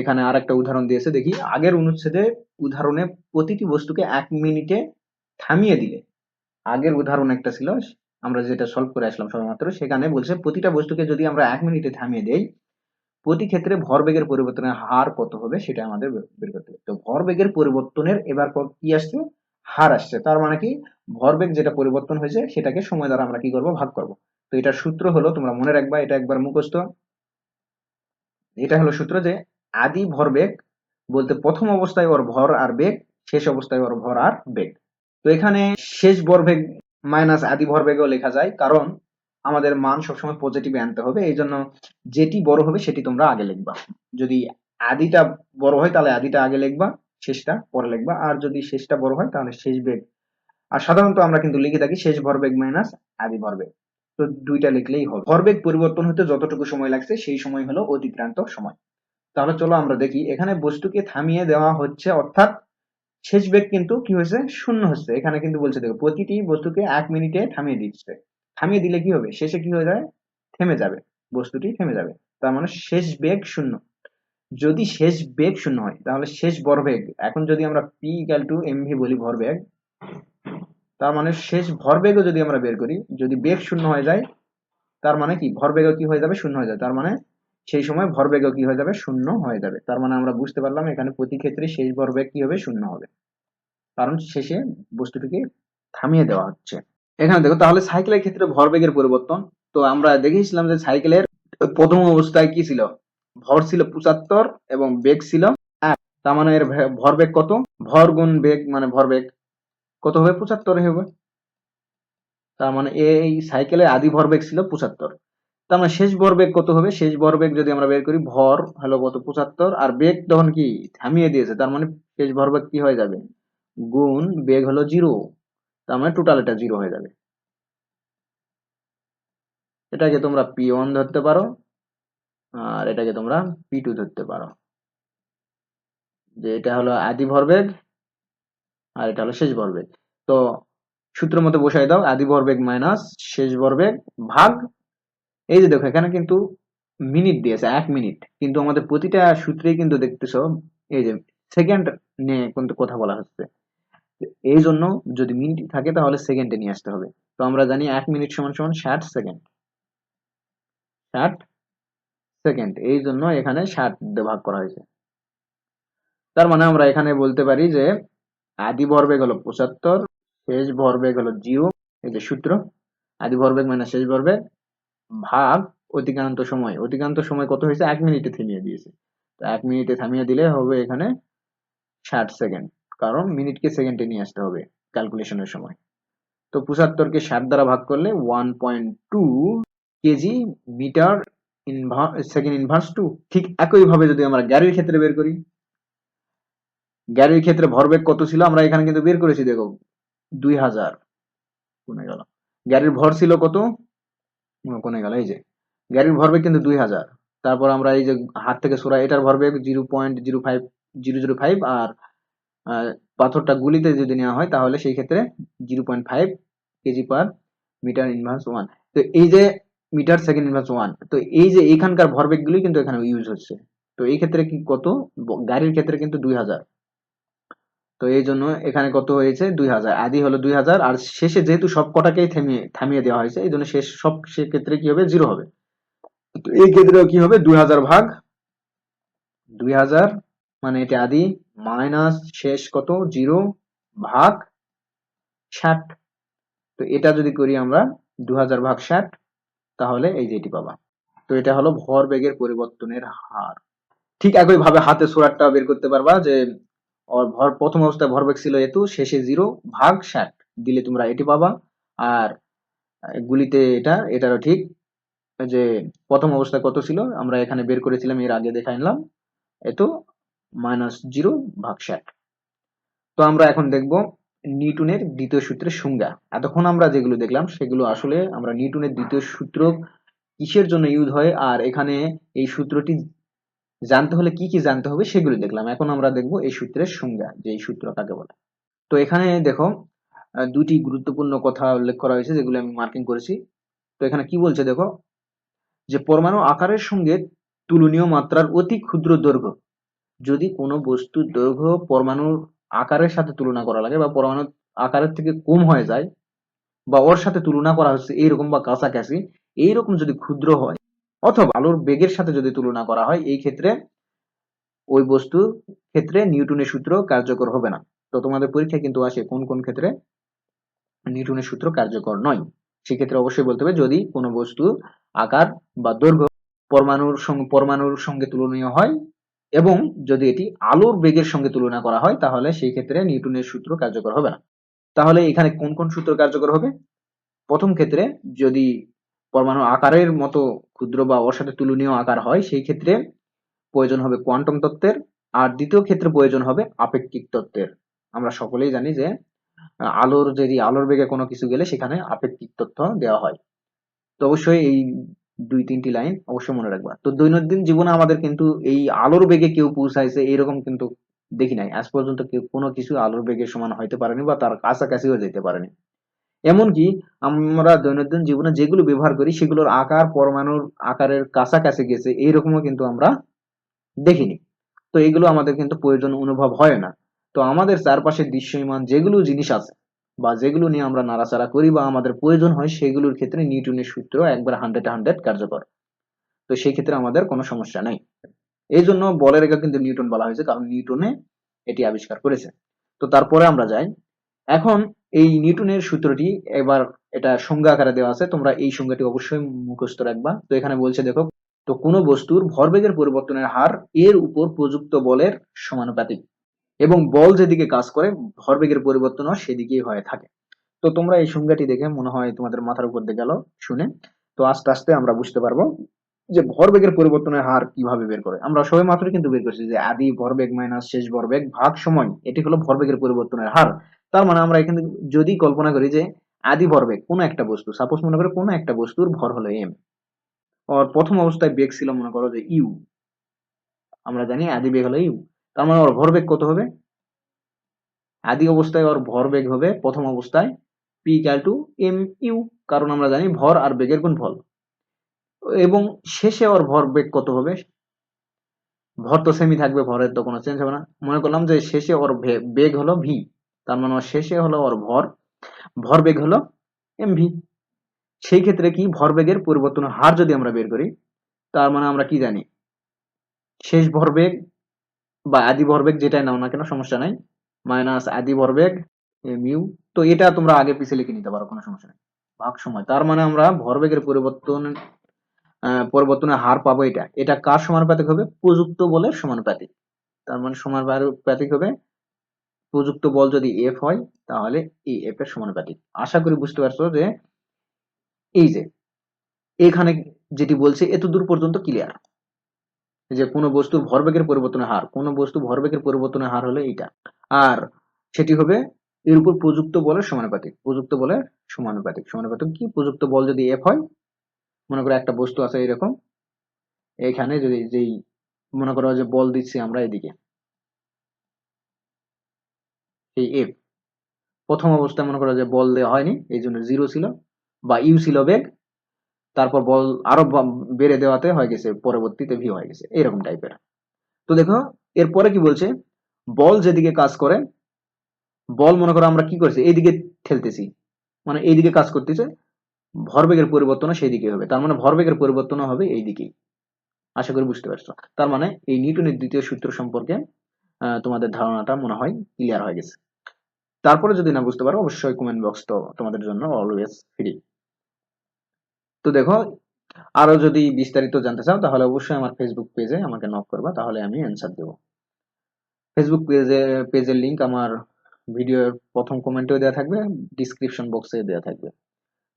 এখানে আর একটা উদাহরণ দিয়েছে, দেখি। আগের অনুচ্ছেদে উদাহরণে প্রতিটি বস্তুকে এক মিনিটে থামিয়ে দিলে। আগের উদাহরণ একটা ছিল, আমরা যেটা সলভ করে আসলাম সবেমাত্র, সেখানে বলছে প্রতিটা বস্তুকে যদি আমরা এক মিনিটে থামিয়ে দেই, প্রতি ক্ষেত্রে ভরবেগের পরিবর্তনের হার কত হবে সেটা আমাদের বের করতে হবে। তো ভরবেগের পরিবর্তনের এবার কি আসছে? হার আসছে। তার মানে কি? ভরবেগ যেটা পরিবর্তন হয়েছে, সেটাকে সময় দ্বারা আমরা কি করব? ভাগ করব। তো এটার সূত্র হলো, তোমরা মনে রাখবা, এটা একবার মুখস্থ। এটা হলো সূত্র যে আদি ভরবেগ বলতে প্রথম অবস্থায় ওর ভর আর বেগ, শেষ অবস্থায় ওর ভর আর বেগ। তো এখানে শেষ ভরবেগ মাইনাস আদি ভরবেগও লেখা যায়, কারণ আমাদের মান সবসময় পজিটিভে আনতে হবে এই জন্য যেটি বড় হবে সেটি তোমরা আগে লিখবা। যদি আদিটা বড় হয় তাহলে আদিটা আগে লিখবা, শেষটা পরে লিখবা, আর যদি শেষটা বড় হয় তাহলে শেষ বেগ। আর সাধারণত আমরা কিন্তু লিখে থাকি শেষ ভরবেগ মাইনাস আদি ভরবেগ তো দুইটা লিখলেই হবে। ভরবেগ পরিবর্তন হতে যতটুকু সময় লাগছে সেই সময় হলো অতিক্রান্ত সময়। তাহলে চলো আমরা দেখি। এখানে বস্তুকে থামিয়ে দেওয়া হচ্ছে, অর্থাৎ শেষ বেগ কিন্তু কি হয়েছে? শূন্য হচ্ছে। এখানে কিন্তু বলছে, দেখো, প্রতিটি বস্তুকে এক মিনিটে থামিয়ে দিচ্ছে। থামিয়ে দিলে কি হবে? শেষে কি হয়ে যায়? থেমে যাবে। বস্তুটি থেমে যাবে। তার মানে শেষ বেগ শূন্য। যদি শেষ বেগ শূন্য হয়, তাহলে শেষ ভরবেগ এখন যদি আমরা পি ইকাল টু এমভি বলি ভরবেগ তার মানে শেষ ভরবেগও যদি আমরা বের করি, যদি বেগ শূন্য হয়ে যায়, তার মানে কি? ভরবেগও কি হয়ে যাবে? শূন্য হয়ে যাবে। তার মানে সেই সময় ভরবেগও কি হয়ে যাবে? শূন্য হয়ে যাবে। তার মানে আমরা বুঝতে পারলাম এখানে প্রতি ক্ষেত্রে শেষ ভরবেগ কি হবে? শূন্য হবে। কারণ শেষে বস্তুটিকে থামিয়ে দেওয়া হচ্ছে। এখানে দেখো, তাহলে সাইকেলের ক্ষেত্রে ভরবেগের পরিবর্তন। তো আমরা দেখেছিলাম যে সাইকেলের প্রথম অবস্থায় কি ছিল? ভর ছিল পঁচাত্তর এবং বেগ ছিল এক। তার মানে এর ভরবেগ কত? ভর গুণ বেগ মানে ভরবেগ। কত হবে? পঁচাত্তর হবে। তার মানে এই সাইকেলের আদি ভরবেগ ছিল পঁচাত্তর। তার মানে শেষ ভরবেগ কত হবে? শেষ ভরবেগ যদি আমরা বের করি, ভর হলো কত? পঁচাত্তর। আর বেগ তখন কি? থামিয়ে দিয়েছে। তার মানে শেষ ভরবেগ কি হয়ে যাবে? গুণ বেগ হলো জিরো। তার মানে টোটাল এটা জিরো হয়ে যাবে। এটাকে তোমরা পি ওয়ান ধরতে পারো। আর এটাকে তোমরা পি টু ধরতে পারো। যে এটা হলো আদি ভরবেগ, আর এটা হলো শেষ ভরবেগ তো সূত্র মতো বসাই দাও, আদি ভরবেগ মাইনাস শেষ ভরবেগ ভাগ এই যে দেখো, এখানে কিন্তু মিনিট দিয়েছে, এক মিনিট কিন্তু আমাদের প্রতিটা সূত্রেই কিন্তু দেখতেছো, এই যে সেকেন্ড নিয়ে কিন্তু কথা বলা হচ্ছে। এই জন্য যদি মিনিট থাকে তাহলে সেকেন্ডে নিয়ে আসতে হবে। তো আমরা জানি এক মিনিট সমান সমান ষাট সেকেন্ড ষাট সেকেন্ড এই জন্য এখানে ষাট ভাগ করা হয়েছে। তার মানে আমরা এখানে বলতে পারি যে আদি ভরবেগ হলো পঁচাত্তর, শেষ ভরবেগ হলো জিও এই যে সূত্র। আদি ভরবেগ মানে শেষ ভরবেগ ভাগ অতিক্রান্ত সময়। অতিক্রান্ত সময় কত হয়েছে? এক মিনিটে থামিয়ে দিয়েছে। তো এক মিনিটে থামিয়ে দিলে হবে এখানে ষাট সেকেন্ড। কারণ মিনিটকে সেকেন্ডে নিয়ে আসতে হবে ক্যালকুলেশনের সময়। তো পঁচাত্তরকে ষাট দ্বারা ভাগ করলে one point two kg metre second inverse two. ঠিক একইভাবে যদি আমরা গ্যারির ক্ষেত্রে বের করি। গ্যারির ক্ষেত্রে ভরবেগ কত ছিল? আমরা এখানে কিন্তু বের করেছি, দেখো, দুই হাজার কোনে গেল। গ্যারির ভর ছিল কত? কোনে গেল, এই যে। গাড়ির ভরবেগ কিন্তু দুই হাজার। তারপর আমরা এই যে হাত থেকে সরাই, এটার ভরবেগ zero point zero five, zero zero five, আর পাথরটা গুলিতে যদি নেওয়া হয়, তাহলে সেই ক্ষেত্রে zero point five kg per metre inverse one তো এই যে মিটার সেকেন্ড ইনভার্স ওয়ান তো এই যে এখানকার ভরবেগগুলি কিন্তু এখানে ইউজ হচ্ছে। তো এই ক্ষেত্রে কি কত? গাড়ির ক্ষেত্রে কিন্তু দুই হাজার। তো এই জন্য এখানে কত হয়েছে? দুই হাজার। আদি হলো দুই হাজার, আর শেষে যেহেতু সব কটাকেই থামিয়ে থামিয়ে দেওয়া হয়েছে, এই জন্য শেষ, সব ক্ষেত্রে কি হবে? জিরো হবে। তো এই ক্ষেত্রেও কি হবে? দুই হাজার ভাগ দুই হাজার মানে এটা আদি, মাইনাস শেষ কত? জিরো ভাগ ষাট। তো এটা যদি করি আমরা দু হাজার ভাগ ষাট, তাহলে এই যে এটি পাবা। তো এটা হলো ভর বেগের পরিবর্তনের হার। ঠিক একই ভাবে হাতে সোরাটটা বের করতে পারবা যে ভর প্রথম অবস্থায় ভরবেগ ছিল এতু শেষে জিরো ভাগ ষাট। দিলে তোমরা এটি পাবা। আর গুলিতে এটা, এটারও ঠিক যে প্রথম অবস্থায় কত ছিল? আমরা এখানে বের করেছিলাম, এর আগে দেখাইলাম এত মাইনাস জিরো ভাগ ষাট। তো আমরা এখন দেখব নিউটনের দ্বিতীয় সূত্রের সংজ্ঞা। এতক্ষণ আমরা যেগুলো দেখলাম, সেগুলো আসলে আমরা নিউটনের দ্বিতীয় সূত্র কিসের জন্য ইউজ হয়? আর এখানে এই সূত্রটি জানতে হলে কি কি জানতে হবে সেগুলো দেখলাম। এখন আমরা দেখব এই সূত্রের সংজ্ঞা, যে এই সূত্র কাকে বলে। তো এখানে দেখো দুটি গুরুত্বপূর্ণ কথা উল্লেখ করা হয়েছে যেগুলো আমি মার্কিং করেছি। তো এখানে কি বলছে দেখো, যে পরমাণু আকারের সঙ্গে তুলনীয় মাত্রার অতি ক্ষুদ্র দৈর্ঘ্য। যদি কোনো বস্তুর দৈর্ঘ্য পরমাণুর আকারের সাথে তুলনা করা লাগে বা পরমাণুর আকারের থেকে কম হয়ে যায় বা ওর সাথে তুলনা করা হচ্ছে এইরকম বা কাছাকাছি, এইরকম যদি ক্ষুদ্র হয় অথবা আলোর বেগের সাথে যদি তুলনা করা হয়, এই ক্ষেত্রে ওই বস্তু ক্ষেত্রে নিউটনের সূত্র কার্যকর হবে না। তো তোমাদের পরীক্ষায় কিন্তু আসে কোন কোন ক্ষেত্রে নিউটনের সূত্র কার্যকর নয়। সেক্ষেত্রে অবশ্যই বলতে হবে, যদি কোনো বস্তু আকার বা দৈর্ঘ্য পরমাণুর সঙ্গে পরমাণুর সঙ্গে তুলনীয় হয় এবং যদি এটি আলোর বেগের সঙ্গে তুলনা করা হয়, তাহলে সেই ক্ষেত্রে নিউটনের সূত্র কার্যকর হবে না। তাহলে এখানে কোন কোন সূত্র কার্যকর হবে? প্রথম ক্ষেত্রে যদি পরমাণু আকারের মতো ক্ষুদ্র বা ওর সাথে তুলনীয় আকার হয়, সেই ক্ষেত্রে প্রয়োজন হবে কোয়ান্টাম তত্ত্বের। আর দ্বিতীয় ক্ষেত্রে প্রয়োজন হবে আপেক্ষিক তত্ত্বের। আমরা সকলেই জানি যে আলোর যদি আলোর বেগে কোনো কিছু গেলে সেখানে আপেক্ষিক তথ্য দেওয়া হয়। তো অবশ্যই এই দুই তিনটি লাইন অবশ্যই মনে রাখবা। তো দৈনন্দিন জীবনে আমাদের কিন্তু এই আলোর বেগে কেউ পৌঁছাইছে এরকম কিন্তু দেখি নাই। আজ পর্যন্ত কেউ কোনো কিছু আলোর বেগের সমান হইতে পারেনি বা তার কাছাকাছিও যেতে পারেনি। এমনকি আমরা দৈনন্দিন জীবনে যেগুলো ব্যবহার করি, সেগুলোর আকার, পরমাণুর আকারের কাছাকাছি গেছে, এইরকমও কিন্তু আমরা দেখিনি। তো এগুলো আমাদের কিন্তু প্রয়োজন অনুভব হয় না। তো আমাদের চারপাশে দৃশ্যমান যেগুলো জিনিস আছে বা যেগুলো নিয়ে আমরা নাড়াচাড়া করি বা আমাদের প্রয়োজন হয়, সেগুলোর ক্ষেত্রে নিউটনের সূত্র একবার হান্ড্রেড হান্ড্রেড কার্যকর। তো সেই ক্ষেত্রে আমাদের কোনো সমস্যা নাই। এই জন্য বলের একক কিন্তু নিউটন বলা হয়েছে, কারণ নিউটনে এটি আবিষ্কার করেছে। তো তারপরে আমরা যাই। এখন এই নিউটনের সূত্রটি এবার এটা সংজ্ঞা আকারে দেওয়া আছে, তোমরা এই সংজ্ঞাটি অবশ্যই মুখস্থ রাখবা। তো এখানে বলছে, দেখো, তো কোনো বস্তুর ভরবেগের পরিবর্তনের হার এর উপর প্রযুক্ত বলের সমানুপাতিক। এবং বল যেদিকে কাজ করে, ভরবেগের পরিবর্তনও সেদিকেই হয়ে থাকে। তো তোমরা এই সংজ্ঞাটি দেখে মনে হয় তোমাদের মাথার উপর দিয়ে গেল শুনে। তো আস্তে আস্তে আমরা বুঝতে পারব যে ভরবেগের পরিবর্তনের হার কীভাবে বের করে। আমরা সবাই মাত্র কিন্তু বের করছি যে আদি ভরবেগ মাইনাস শেষ ভরবেগ ভাগ সময়, এটি হলো ভরবেগের পরিবর্তনের হার। তার মানে আমরা এখানে যদি কল্পনা করি যে আদি ভরবেগ কোনো একটা বস্তু সাপোজ মনে করো কোনো একটা বস্তুর ভর হলো এম ওর প্রথম অবস্থায় বেগ ছিল মনে করো যে ইউ আমরা জানি আদি বেগ হলো ইউ তার মানে ওর ভরবেগ কত হবে? আদি অবস্থায় ওর ভরবেগ হবে প্রথম অবস্থায় P equal to M U কারণ আমরা জানি ভর আর বেগের গুণফল। এবং শেষে ওর ভরবেগ কত হবে? ভর তো সেমি থাকবে, ভরের তো কোনো চেঞ্জ হবে না। মনে করলাম যে শেষে ওর বেগ হলো ভি তার মানে শেষে হলো ওর ভর। ভরবেগ হলো এম ভি সেই ক্ষেত্রে কি? ভরবেগের পরিবর্তনের হার যদি আমরা বের করি, তার মানে আমরা কি জানি? শেষ ভরবেগ বা আদি ভরবেগ যেটাই নাও না কেন, সমস্যা নাই। মাইনাস আদি ভরবেগ এম ইউ তো এটা তোমরা আগে পিছিয়ে লিখে নিতে পারো, কোনো সমস্যা নেই। ভাগ সময়। তার মানে আমরা ভরবেগের পরিবর্তন পরিবর্তনের হার পাবো এটা। এটা কার সমানুপাতিক হবে? প্রযুক্ত বলে সমানুপাতিক। তার মানে সমানুপাতিক হবে প্রযুক্ত বল যদি এফ হয়, তাহলে এই এফ এর সমানুপাতিক। আশা করি বুঝতে পারছ যে এই যে, এখানে যেটি বলছে এত দূর পর্যন্ত ক্লিয়ার যে কোনো বস্তুর ভরবেগের পরিবর্তনের হার, কোনো বস্তু ভরবেগের পরিবর্তনের হার হলো এইটা। আর সেটি হবে এর উপর প্রযুক্ত বলের সমানুপাতিক। প্রযুক্ত বলের সমানুপাতিক। সমানুপাতিক কি? প্রযুক্ত বল যদি এফ হয়, মনে করো একটা বস্তু আছে এরকম, এখানে যদি যেই, মনে করো যে বল দিচ্ছি আমরা এদিকে। এই এফ প্রথম অবস্থায় মনে করো যে বল দেওয়া হয়নি, এই জন্য জিরো ছিল বা ইউ ছিল বেগ তারপর বল আরও বেড়ে দেওয়াতে হয়ে গেছে, পরবর্তীতে ভি হয়ে গেছে, এরকম টাইপের তো দেখো, এরপরে কি বলছে? বল যেদিকে কাজ করে, বল মনে করো আমরা কি করছি? এইদিকে ঠেলতেছি। মানে এইদিকে কাজ করতেছে, ভরবেগের পরিবর্তনও সেই দিকে হবে। তার মানে ভরবেগের পরিবর্তন হবে এই দিকেই আশা করি বুঝতে পারছ। তার মানে এই নিউটনের দ্বিতীয় সূত্র সম্পর্কে তোমাদের ধারণাটা মনে হয় ক্লিয়ার হয়ে গেছে। তারপরে যদি না বুঝতে পারো, অবশ্যই কমেন্ট বক্স তো তোমাদের জন্য অলওয়েজ ফ্রি তো দেখো, আরও যদি বিস্তারিত জানতে চাও, তাহলে অবশ্যই আমার ফেসবুক পেজে আমাকে নক করবা, তাহলে আমি অ্যান্সার দেবো। ফেসবুক পেজে পেজের লিংক আমার ভিডিওর প্রথম কমেন্টেও দেওয়া থাকবে ডিসক্রিপশন বক্সে দেওয়া থাকবে।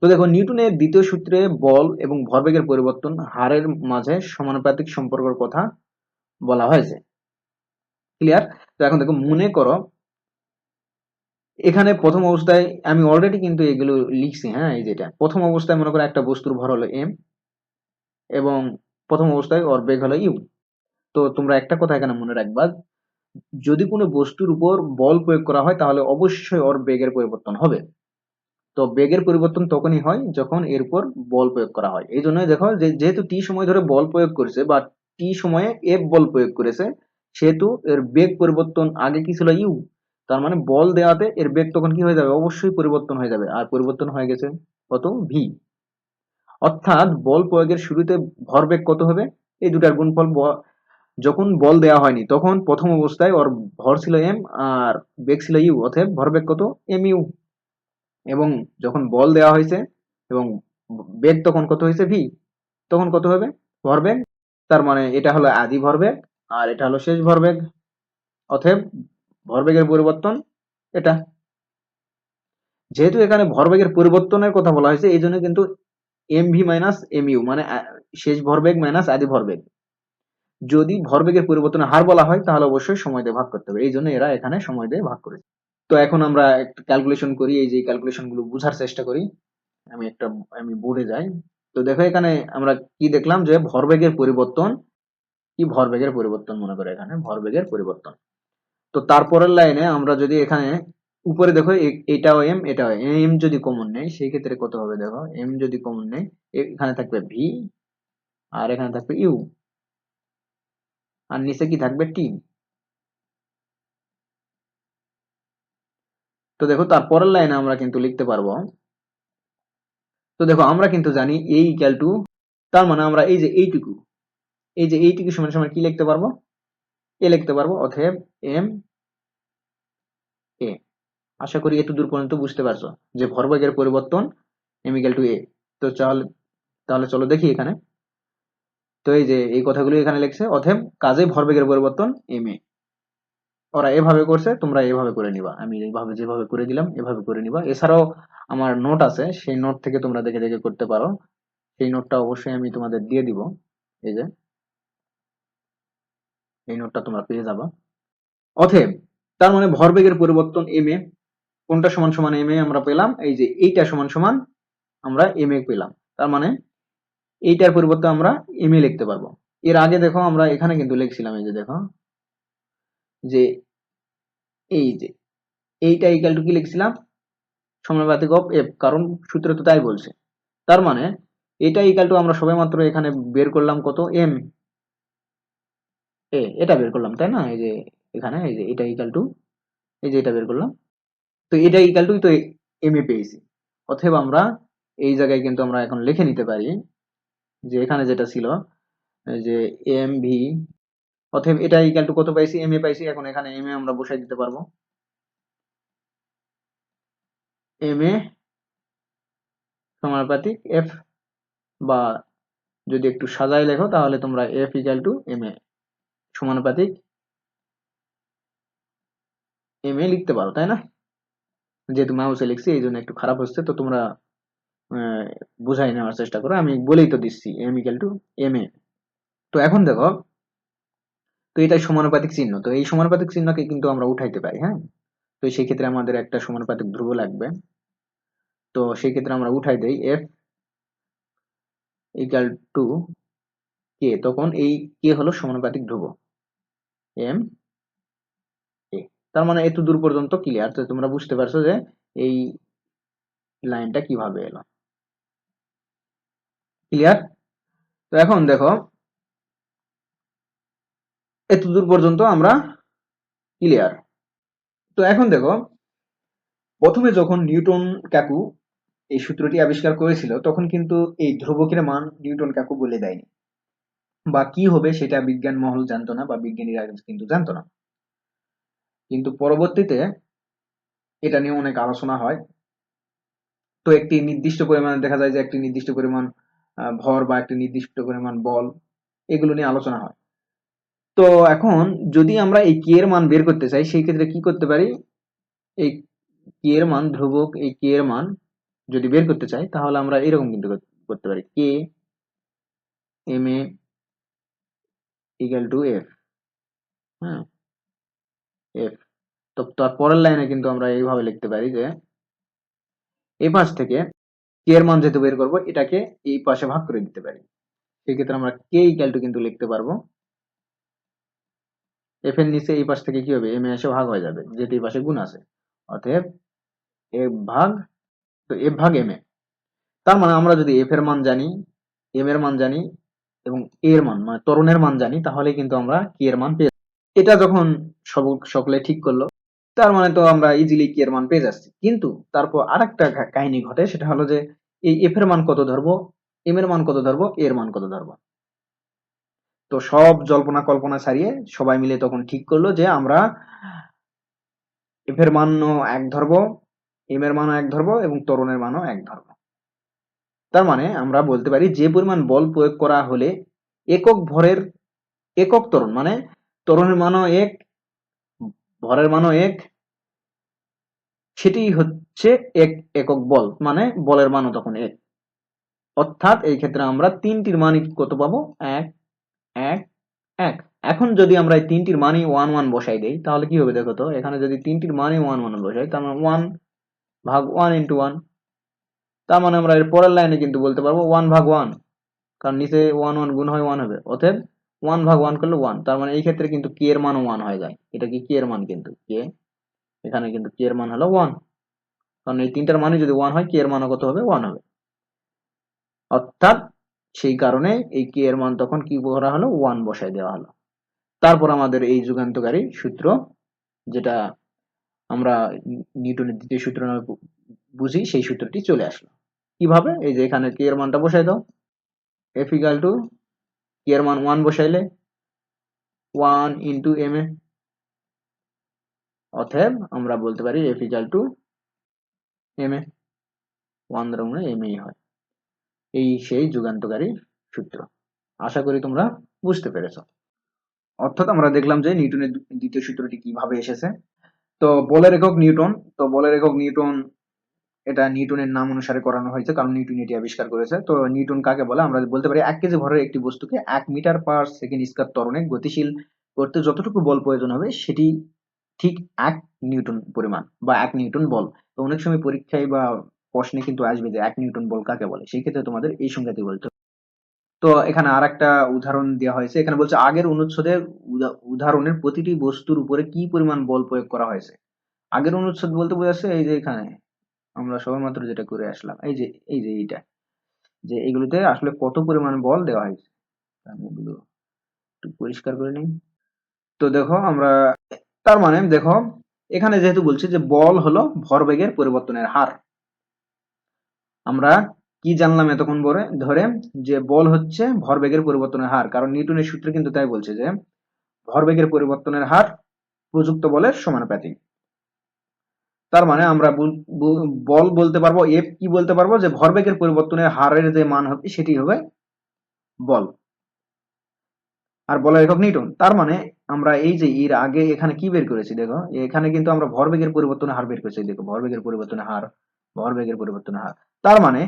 তো দেখো, নিউটনের দ্বিতীয় সূত্রে বল এবং ভরবেগের পরিবর্তন হারের মাঝে সমানুপাতিক সম্পর্কের কথা বলা হয়েছে। ক্লিয়ার তো এখন দেখো, মনে করো এখানে প্রথম অবস্থায় আমি অলরেডি কিন্তু এগুলো লিখছি হ্যাঁ এই যেটা। প্রথম অবস্থায় মনে করো একটা বস্তুর ভর হলো এম এবং প্রথম অবস্থায় ওর বেগ হলো ইউ তো তোমরা একটা কথা এখানে মনে রাখবা, যদি কোনো বস্তুর উপর বল প্রয়োগ করা হয় তাহলে অবশ্যই ওর বেগের পরিবর্তন হবে। তো বেগের পরিবর্তন তখনই হয় যখন এর উপর বল প্রয়োগ করা হয়। এই জন্যই দেখো যে যেহেতু টি সময় ধরে বল প্রয়োগ করেছে বা টি সময়ে এফ বল প্রয়োগ করেছে, সেহেতু এর বেগ পরিবর্তন আগে কি ছিল ইউ তার মানে বল দেওয়াতে এর বেগ তখন কি হয়ে যাবে? অবশ্যই পরিবর্তন হয়ে যাবে। আর পরিবর্তন হয়ে গেছে কত? ভি অর্থাৎ বল প্রয়োগের শুরুতে ভরবেগ কত হবে? এই দুটার গুণফল যখন বল দেওয়া হয়নি, তখন প্রথম অবস্থায় ওর ভর ছিল এম আর বেগ ছিল ইউ অতএব ভরবেগ কত? এম ইউ এবং যখন বল দেওয়া হয়েছে এবং বেগ তখন কত হয়েছে? ভি তখন কত হবে? ভরবেগ তার মানে এটা হলো আদি ভরবেগ আর এটা হলো শেষ ভরবেগ অতএব ভরবেগের পরিবর্তন এটা। যেহেতু এখানে ভরবেগের পরিবর্তনের কথা বলা হয়েছে এই জন্য কিন্তু M V minus M U মানে শেষ ভরবেগ মাইনাস আদি ভরবেগ। যদি ভরবেগের পরিবর্তনের হার বলা হয়, তাহলে অবশ্যই সময় দিয়ে ভাগ করতে হবে। এই জন্য এরা এখানে সময় দিয়ে ভাগ করেছে। তো এখন আমরা একটা ক্যালকুলেশন করি, এই যে ক্যালকুলেশনগুলো বোঝার চেষ্টা করি। আমি একটা, আমি বোর্ডে যাই। তো দেখো এখানে আমরা কি দেখলাম যে ভরবেগের পরিবর্তন, কি ভরবেগের পরিবর্তন মনে করে এখানে? ভরবেগের পরিবর্তন। তো তারপরের লাইনে আমরা যদি এখানে উপরে দেখো, এ- এটাও এম এটাও এম যদি কমন নেই, সেই ক্ষেত্রে কত হবে দেখো? এম যদি কমন নেই, এখানে থাকবে ভি আর এখানে থাকবে ইউ আর নিচে কি থাকবে টি তো দেখো, তারপরের লাইনে আমরা কিন্তু লিখতে পারব, তো দেখো, আমরা কিন্তু জানি এই ইকুয়াল টু তার মানে আমরা এই যে এইটুকু, এই যে এইটুকু সমান সমান কি লিখতে পারব? এ লিখতে পারব, অতএব এম এ। আশা করি এত দূর পর্যন্ত বুঝতে পারছ যে ভরবেগের পরিবর্তন এম ইকুয়াল টু এ তো তাহলে তাহলে চলো দেখি এখানে। তো এই যে, এই কথাগুলো এখানে লিখছে, অতএব কাজে ভরবেগের পরিবর্তন এম এ ওরা এভাবে করছে, তোমরা এভাবে করে নিবা। আমি এইভাবে যেভাবে করে দিলাম, এভাবে করে নিবা। এছাড়াও আমার নোট আছে, সেই নোট থেকে তোমরা দেখে দেখে করতে পারো। সেই নোটটা অবশ্যই আমি তোমাদের দিয়ে দিব। এই যে এই নোটটা তোমরা পেয়ে যাবা। অতএব, তার মানে ভরবেগের পরিবর্তন এম এ কোনটা সমান সমান এম এ আমরা পেলাম? এই যে এইটা সমান সমান আমরা এম এ পেলাম। তার মানে এইটার পরিবর্তে আমরা এম এ লিখতে পারব। এর আগে দেখো আমরা এখানে কিন্তু লিখছিলাম, এই যে দেখো, যে এই যে এইটা ইকাল টু কি লিখছিলাম? সমানুপাতিক অফ এফ কারণ সূত্র তো তাই বলছে। তার মানে এটা ইকাল টু আমরা সবে মাত্র এখানে বের করলাম কত? এম এ, এটা বের করলাম, তাই না? এই যে এখানে, এই যে এটা ইকাল টু এই যে এটা বের করলাম। তো এটা ইকাল টু তো এম এ পেয়েছি। অথবা আমরা এই জায়গায় কিন্তু আমরা এখন লিখে নিতে পারি যে এখানে যেটা ছিল যে এম ভি অথবা এটা ইকাল টু কত পাইছি? এম এ পাইছি, এখন এখানে এম এ আমরা বসাই দিতে পারব। এম এ সমানুপাতিক এফ বা যদি একটু সাজায় লেখো, তাহলে তোমরা F equal to M A সমানুপাতিক এম এ লিখতে পারো, তাই না? যেহেতু মাউসে লিখছি, এই জন্য একটু খারাপ হচ্ছে, তো তোমরা বুঝাই নেওয়ার চেষ্টা করো। আমি বলেই তো দিচ্ছি M equal to M A তো এখন দেখো, তো এটা সমানুপাতিক চিহ্ন। তো এই সমানুপাতিক চিহ্নকে কিন্তু আমরা উঠাইতে পারি হ্যাঁ? তো সেই ক্ষেত্রে আমাদের একটা সমানুপাতিক ধ্রুব লাগবে। তো সেই ক্ষেত্রে আমরা উঠাই দেই এফ ইকাল টু কে? তখন এই কে হলো সমানুপাতিক ধ্রুব। এম, এ। তার মানে এত দূর পর্যন্ত ক্লিয়ার তো তোমরা বুঝতে পারছ যে এই লাইনটা কীভাবে এলো। ক্লিয়ার তো এখন দেখো, এত দূর পর্যন্ত আমরা ক্লিয়ার তো এখন দেখো, প্রথমে যখন নিউটন কাকু এই সূত্রটি আবিষ্কার করেছিল, তখন কিন্তু এই ধ্রুবকের মান নিউটন কাকু বলে দেয়নি। বা কি হবে সেটা বিজ্ঞান মহল জানতো না বা বিজ্ঞানীরা কিন্তু জানতো না। কিন্তু পরবর্তীতে এটা নিয়ে অনেক আলোচনা হয়। তো একটি নির্দিষ্ট পরিমাণ দেখা যায় যে একটি নির্দিষ্ট পরিমাণ ভর বা একটি নির্দিষ্ট পরিমাণ বল এগুলো নিয়ে আলোচনা হয়। তো এখন যদি আমরা এই কে এর মান বের করতে চাই, সেই ক্ষেত্রে কি করতে পারি? এই কে এর মান ধ্রুবক এই কে এর মান যদি বের করতে চাই, তাহলে আমরা এরকম কিন্তু করতে পারি। K M A equal to F হ্যাঁ এফ তো তার পরের লাইনে কিন্তু আমরা এইভাবে লিখতে পারি যে এই পাশ থেকে কে এর মান যেহেতু বের করব এটাকে এই পাশে ভাগ করে দিতে পারি। সেক্ষেত্রে আমরা কে ইকুয়াল টু কিন্তু লিখতে পারব। এফ এর নিচে এই পাশ থেকে কি হবে? এম এ এসে ভাগ হয়ে যাবে যেহেতু এই পাশে গুণ আছে। অতএব এফ ভাগ তো এফ ভাগ এম এ তার মানে আমরা যদি এফ এর মান জানি এম এর মান জানি এবং এর মান মানে ত্বরণের মান জানি তাহলে কিন্তু আমরা কি এর মান পেয়ে এটা যখন সব সকলে ঠিক করল, তার মানে তো আমরা ইজিলি কি এর মান পেয়ে যাচ্ছি। কিন্তু তারপর আরেকটা ঘা- কাহিনী ঘটে, সেটা হলো যে এই এফ এর মান কত ধরবো এম এর মান কত ধরবো এর মান কত ধরবো। তো সব জল্পনা কল্পনা ছাড়িয়ে সবাই মিলে তখন ঠিক করল যে আমরা এফ এর মানও এক ধরবো এম এর মানও এক ধরবো এবং তরুণের মানও এক ধরবো। তার মানে আমরা বলতে পারি যে পরিমাণ বল প্রয়োগ করা হলে একক ভরের, একক ত্বরণ মানে ত্বরণের মানও এক, ভরের মানও এক সেটি হচ্ছে এক, একক বল মানে বলের মানও তখন এক। অর্থাৎ এই ক্ষেত্রে আমরা তিনটির মানই কত পাবো? এক এক এক। এখন যদি আমরা এই তিনটির মানই ওয়ান ওয়ান বসাই দেই, তাহলে কি হবে দেখো তো? এখানে যদি তিনটির মানই ওয়ান ওয়ান বসাই, তার মানে ওয়ান ভাগ ওয়ান ইন্টু ওয়ান তার মানে আমরা এর পরের লাইনে কিন্তু বলতে পারব ওয়ান ভাগ ওয়ান কারণ নিচে ওয়ান ওয়ান গুণ হয় ওয়ান হবে। অতএব ওয়ান ভাগ ওয়ান করলে ওয়ান তার মানে এই ক্ষেত্রে কিন্তু কে এর মান ওয়ান হয়ে যায়। এটা কি কে এর মান কিন্তু? কে এখানে কিন্তু কে এর মান হলো ওয়ান কারণ এই তিনটার মানে যদি ওয়ান হয় কে এর মানও কত হবে? ওয়ান হবে। অর্থাৎ সেই কারণে এই কে এর মান তখন কি করা হলো? ওয়ান বসাই দেওয়া হলো। তারপর আমাদের এই যুগান্তকারী সূত্র, যেটা আমরা নিউটনের দ্বিতীয় সূত্র নামে বুঝি, সেই সূত্রটি চলে আসলো। কীভাবে? এই যে এখানে কে এর মানটা বসাই দাও। এফ ইকাল টু কে এর মান ওয়ান বসাইলে ওয়ান ইন্টু এম এ। অতএব আমরা বলতে পারি F equal to M A. One দ্বারা এম এই হয়। এই সেই যুগান্তকারী সূত্র। আশা করি তোমরা বুঝতে পেরেছ। অর্থাৎ আমরা দেখলাম যে নিউটনের দ্বিতীয় সূত্রটি কীভাবে এসেছে। তো বলের একক নিউটন। তো বলের একক নিউটন এটা নিউটনের নাম অনুসারে করানো হয়েছে, কারণ নিউটন এটি আবিষ্কার করেছে। তো নিউটন কাকে বলে? আমরা বলতে পারি এক কেজি ভরের একটি বস্তুকে এক মিটার পার সেকেন্ড স্কয়ার ত্বরণে গতিশীল করতে যতটুকু বল প্রয়োজন হবে, সেটি ঠিক এক নিউটন পরিমাণ বা এক নিউটন বল। তো অনেক সময় পরীক্ষায় বা প্রশ্নে কিন্তু আসবে যে এক নিউটন বল কাকে বলে? সেই ক্ষেত্রে তোমাদের এই সংখ্যাটি বলতে। তো এখানে আর একটা উদাহরণ দেওয়া হয়েছে। এখানে বলছে, আগের অনুচ্ছেদে উদা- উদাহরণের প্রতিটি বস্তুর উপরে কি পরিমাণ বল প্রয়োগ করা হয়েছে? আগের অনুচ্ছেদ বলতে বোঝাচ্ছে এই যে এখানে আমরা সবেমাত্র যেটা করে আসলাম। এই যে এই যে এইটা। যে এগুলোতে আসলে কত পরিমাণ বল দেওয়া হয়েছে? আমি এগুলো একটু পরিষ্কার করে নিই। তো দেখো আমরা, তার মানে দেখো, এখানে যেহেতু বলছি যে বল হলো ভরবেগের পরিবর্তনের হার। আমরা কি জানলাম এতক্ষণ পরে? ধরে যে বল হচ্ছে ভরবেগের পরিবর্তনের হার, কারণ নিউটনের সূত্রে কিন্তু তাই বলছে যে ভরবেগের পরিবর্তনের হার প্রযুক্ত বলের সমানুপাতিক। তার মানে আমরা বল বলতে পারব এফ কি বলতে পারব, যে ভরবেগের পরিবর্তনের হারের যে মান হবে সেটি হবে বল। আর বলের একক নিউটন। তার মানে আমরা এই যে এর আগে এখানে কি বের করেছি, দেখো? এখানে কিন্তু আমরা ভরবেগের পরিবর্তনের হার বের করেছি, দেখো, ভরবেগের পরিবর্তনের হার, ভরবেগের পরিবর্তনের হার। তার মানে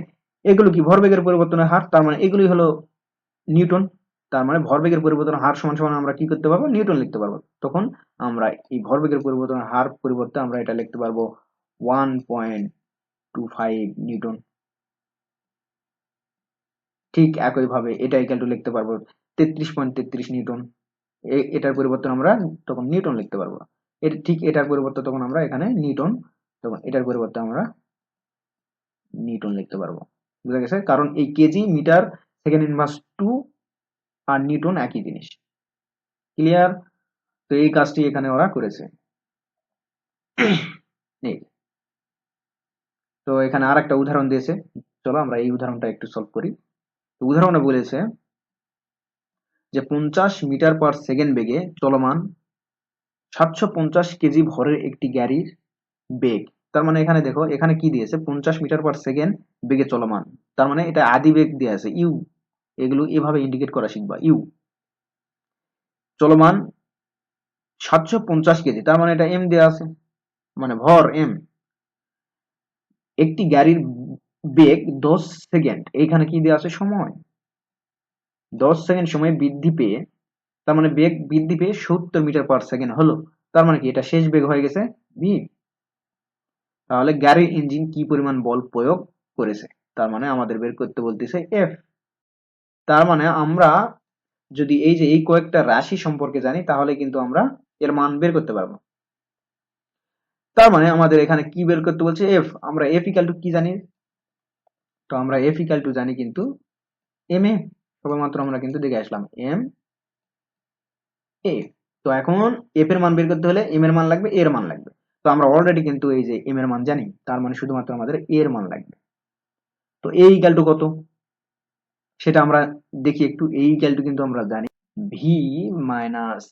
এগুলো কি ভরবেগের পরিবর্তনের হার? তার মানে এগুলি হলো নিউটন। তার মানে ভরবেগের পরিবর্তন হার সমান সমান আমরা কি করতে পারব? নিউটন লিখতে পারব। তখন আমরা এই ভরবেগের পরিবর্তনের হার পরিবর্তে আমরা এটা লিখতে পারব one point two five newton. ঠিক একইভাবে এটা ইকাল টু লিখতে পারব তেত্রিশ পয়েন্ট তেত্রিশ নিউটন। এটার পরিবর্তন আমরা তখন নিউটন লিখতে পারব। এর ঠিক এটার পরিবর্তে তখন আমরা এখানে নিউটন, তখন এটার পরিবর্তে আমরা নিউটন লিখতে পারব। বুঝা গেছে? কারণ এই kg metre second inverse two আর নিউটন একই জিনিস। ক্লিয়ার তো এই কাজটি এখানে ওরা করেছে। তো এখানে আর একটা উদাহরণ দিয়েছে। চলো আমরা এই উদাহরণটা একটু সলভ করি। তো উদাহরণে বলেছে যে পঞ্চাশ মিটার পার সেকেন্ড বেগে চলমান সাতশো পঞ্চাশ কেজি ভরের একটি গাড়ির বেগ। তার মানে এখানে দেখো, এখানে কি দিয়েছে? পঞ্চাশ মিটার পার সেকেন্ড বেগে চলমান। তার মানে এটা আদি বেগ দিয়ে আছে, ইউ। এগুলো এভাবে ইন্ডিকেট করা শিখবা। ইউ চলমান সাতশো পঞ্চাশ কেজি, তার মানে এটা এম দেওয়া আছে মানে ভর এম একটি গাড়ির বেগ দশ সেকেন্ড, এইখানে কি দেওয়া আছে? সময়। দশ সেকেন্ড সময় বৃদ্ধি পেয়ে, তার মানে বেগ বৃদ্ধি পেয়ে সত্তর মিটার পার সেকেন্ড হলো। তার মানে কি? এটা শেষ বেগ হয়ে গেছে বি তাহলে গাড়ির ইঞ্জিন কি পরিমাণ বল প্রয়োগ করেছে? তার মানে আমাদের বের করতে বলতেছে এফ তার মানে আমরা যদি এই যে এই কয়েকটা রাশি সম্পর্কে জানি, তাহলে কিন্তু আমরা এর মান বের করতে পারব। তার মানে আমাদের এখানে কি বের করতে বলছে? এফ আমরা এফ ইকাল টু কি জানি? তো আমরা এফ ইকাল টু জানি কিন্তু এম এ সবেমাত্র আমরা কিন্তু দেখে আসলাম এম এ তো এখন এফ এর মান বের করতে হলে এম এর মান লাগবে এর মান লাগবে। তো আমরা অলরেডি কিন্তু এই যে এম এর মান জানি, তার মানে শুধুমাত্র আমাদের এর মান লাগবে। তো এ ইকাল টু কত? সেটা আমরা দেখি একটু, এই ইকাল টু কিন্তু আমরা জানি। V minus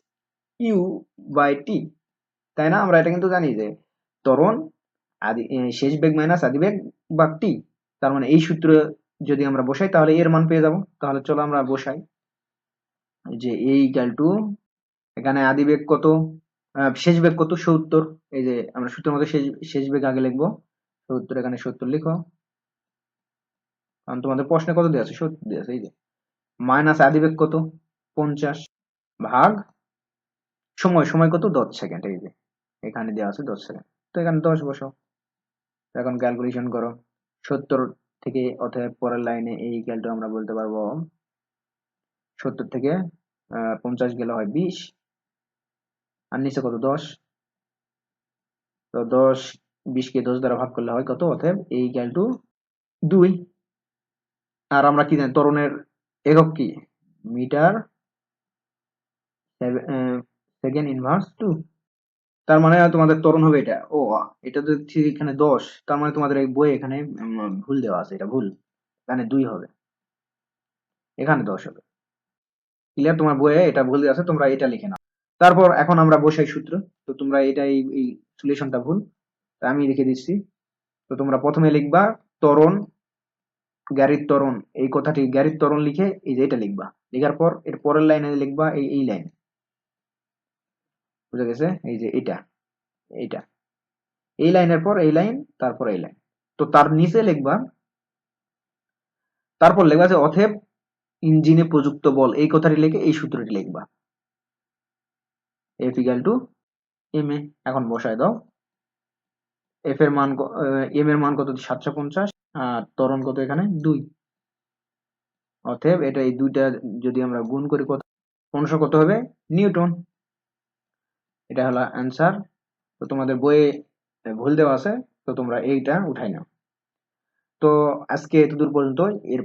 U by T তাই না? আমরা এটা কিন্তু জানি যে ত্বরণ, আদি শেষ বেগ মাইনাস আদি বেগ বা টি তার মানে এই সূত্র যদি আমরা বসাই তাহলে এর মান পেয়ে যাব। তাহলে চলো আমরা বসাই যে এই ইকাল টু এখানে আদি বেগ কত? শেষ বেগ কত? সত্তর। এই যে আমরা সূত্রের মধ্যে শেষ শেষ বেগ আগে লিখব। সত্তর এখানে সত্তর লিখো। তোমাদের প্রশ্নে কত দেওয়া আছে? সত্তর দেওয়া আছে, এই যে। মাইনাস আদি বেগ কত? পঞ্চাশ ভাগ সময় সময় কত? দশ সেকেন্ড, এই যে। এখানে দেওয়া আছে দশ সেকেন্ড। তো এখানে দশ বসো এখন ক্যালকুলেশন করো। সত্তর থেকে, অতএব পরের লাইনে এই ক্যালটা আমরা বলতে পারব সত্তর থেকে পঞ্চাশ গেলে হয় বিশ। আর নিচে কত? দশ। তো দশ, বিশকে দশ দ্বারা ভাগ করলে হয় কত? অতএব এই ইকুয়াল টু দুই। আর আমরা কি জানি ত্বরণের একক কি? মিটার সেকেন্ড ইনভার্স টু তার মানে তোমাদের ত্বরণ হবে এটা। ও, এটা তো এখানে দশ, তার মানে তোমাদের এই বই এখানে ভুল দেওয়া আছে, এটা ভুল। এখানে দুই হবে। এখানে দশ হবে। ক্লিয়ার তোমার বইয়ে এটা ভুল দেওয়া আছে, তোমরা এটা লিখে নাও। তারপর এখন আমরা বসাই সূত্র। তো তোমরা এটা এই সলিউশনটা ভুল। আমি লিখে দিচ্ছি। তো তোমরা প্রথমে লিখবা ত্বরণ গাড়ির ত্বরণ এই কথাটি গাড়ির ত্বরণ লিখে এই যে এটা লিখবা। লেখার পর এর পরের লাইনে লিখবা এই এই লাইন। বুঝা গেছে? এই যে এটা, এইটা। এই লাইনের পর এই লাইন, তারপর এই লাইন। তো তার নিচে লিখবা, তারপর লিখবা যে অথেব ইঞ্জিনে প্রযুক্ত বল, এই কথাটি লিখে এই সূত্রটি লিখবা। F equal to M A এখন বসায় দাও। এফ এর মান এম এর মান কত? সাতশো পঞ্চাশ। আর ত্বরণ কত এখানে? দুই। অতএব এটা এই দুইটা যদি আমরা গুণ করি কত? পনেরোশো কত হবে? নিউটন। এটা হলো অ্যান্সার তো তোমাদের বইয়ে ভুল দেওয়া আছে, তো তোমরা এইটা উঠাই নাও। তো আজকে এতদূর পর্যন্ত এর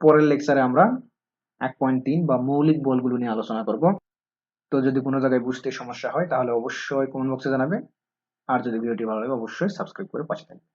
পরের লেকচারে আমরা এক পয়েন্ট তিন বা মৌলিক বলগুলো নিয়ে আলোচনা করব। তো যদি কোনো জায়গায় বুঝতে সমস্যা হয়, তাহলে অবশ্যই কমেন্ট বক্সে জানাবে। আর যদি ভিডিওটি ভালো লাগে, অবশ্যই সাবস্ক্রাইব করে পাশে থাকবে।